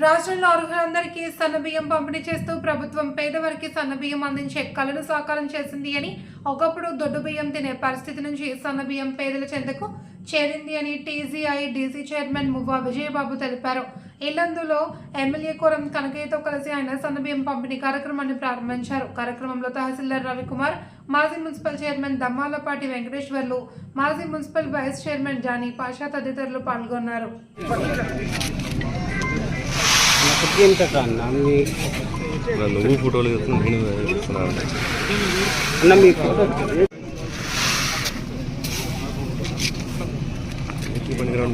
రాష్ట్రంలో అర్హులందరికీ సన్నబియ్యం పంపిణీ చేస్తూ ప్రభుత్వం పేదవారికి సన్నబియ్యం అందించే కళను సాకారం చేసింది అని ఒకప్పుడు దొడ్డు బియ్యం తినే పరిస్థితి నుంచి సన్నబియ్యం పేదల చెంతకు చేరింది అని TGI DC chairman Muvva Vijayababu తెలిపారు. ఇల్లందులో ఎమ్మెల్యే కోరం కనకయ్యతో కలిసి ఆయన సన్నబియ్యం పంపిణీ కార్యక్రమాన్ని ప్రారంభించారు. కార్యక్రమంలో తహసీల్దార్ రవికుమార్ మాజీ మున్సిపల్ చైర్మన్ దమ్మాలపాటి వెంకటేశ్వర్లు మాజీ municipal vice chairman Jani Pasha తదితరులు పాల్గొన్నారు. నువ్వు ఫోటోలు అన్న మీ ఫోటో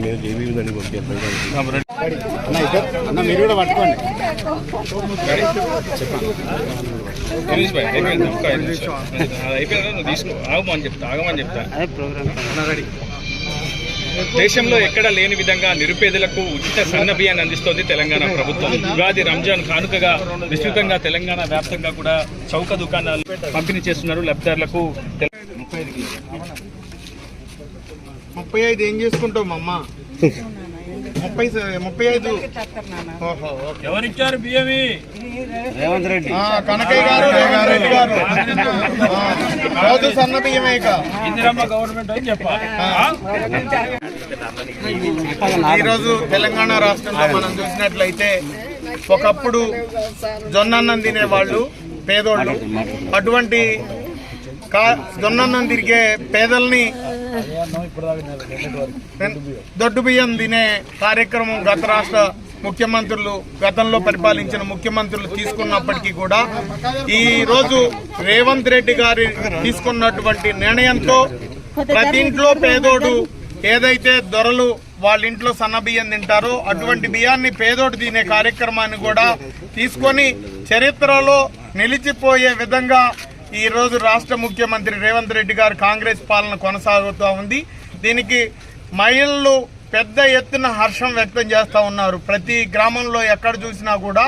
మేము జేబీ దాన్ని పంపించాను అన్న మీరు కూడా పట్టుకోండి. అయిపోయింది నువ్వు తీసుకో. ఆగమని చెప్తా ఆగమని చెప్తా. ప్రోగ్రామ్. దేశంలో ఎక్కడా లేని విధంగా నిరుపేదలకు ఉచిత సన్న బియ్యాన్ని అందిస్తోంది తెలంగాణ ప్రభుత్వం. ఉగాది రంజాన్ కానుకగా విస్తృతంగా తెలంగాణ వ్యాప్తంగా కూడా చౌక దుకాణాలు పంపిణీ చేస్తున్నారు లబ్ధిదారులకు. ముప్పై ఐదు ఏం చేసుకుంటావు మా అమ్మ? ముప్పై ముప్పై ఐదు. ఓహో, ఓకే. ఎవరిచ్చారు బియ్యమి? రేవంత్ రెడ్డి ఆ, కనకయ్య గారు రేవంత్ రెడ్డి గారు ఆ, రోజు సన్న బియ్యమే ఇక. ఇందిరమ్మ గవర్నమెంట్ అని చెప్పాలి. ఈరోజు తెలంగాణ రాష్ట్రంలో మనం చూసినట్లయితే ఒకప్పుడు జొన్నన్నం తినేవాళ్ళు పేదోళ్ళు. అటువంటి జొన్నన్నం తిరిగే పేదల్ని దొడ్డు బియ్యం తినే కార్యక్రమం గత రాష్ట్ర ముఖ్యమంత్రులు గతంలో పరిపాలించిన ముఖ్యమంత్రులు తీసుకున్నప్పటికీ కూడా ఈ రోజు రేవంత్ రెడ్డి గారి తీసుకున్నటువంటి నిర్ణయంతో ప్రతి ఇంట్లో పేదోడు ఏదైతే దొరలు వాళ్ళ ఇంట్లో సన్న బియ్యం తింటారో అటువంటి బియ్యాన్ని పేదోడు తినే కార్యక్రమాన్ని కూడా తీసుకొని చరిత్రలో నిలిచిపోయే విధంగా ఈరోజు రాష్ట్ర ముఖ్యమంత్రి రేవంత్ రెడ్డి గారు కాంగ్రెస్ పాలన కొనసాగుతూ ఉంది. దీనికి మహిళలు పెద్ద ఎత్తున హర్షం వ్యక్తం చేస్తూ ఉన్నారు. ప్రతి గ్రామంలో ఎక్కడ చూసినా కూడా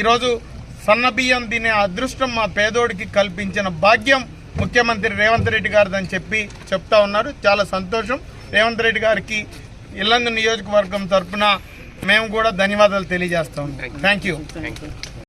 ఈరోజు సన్న బియ్యం తినే అదృష్టం మా పేదోడికి కల్పించిన భాగ్యం ముఖ్యమంత్రి రేవంత్ రెడ్డి గారిదని చెప్పి చెప్తా ఉన్నారు. చాలా సంతోషం. రేవంత్ రెడ్డి గారికి ఇల్లందు నియోజకవర్గం తరఫున మేము కూడా ధన్యవాదాలు తెలియజేస్తాం థ్యాంక్ యూ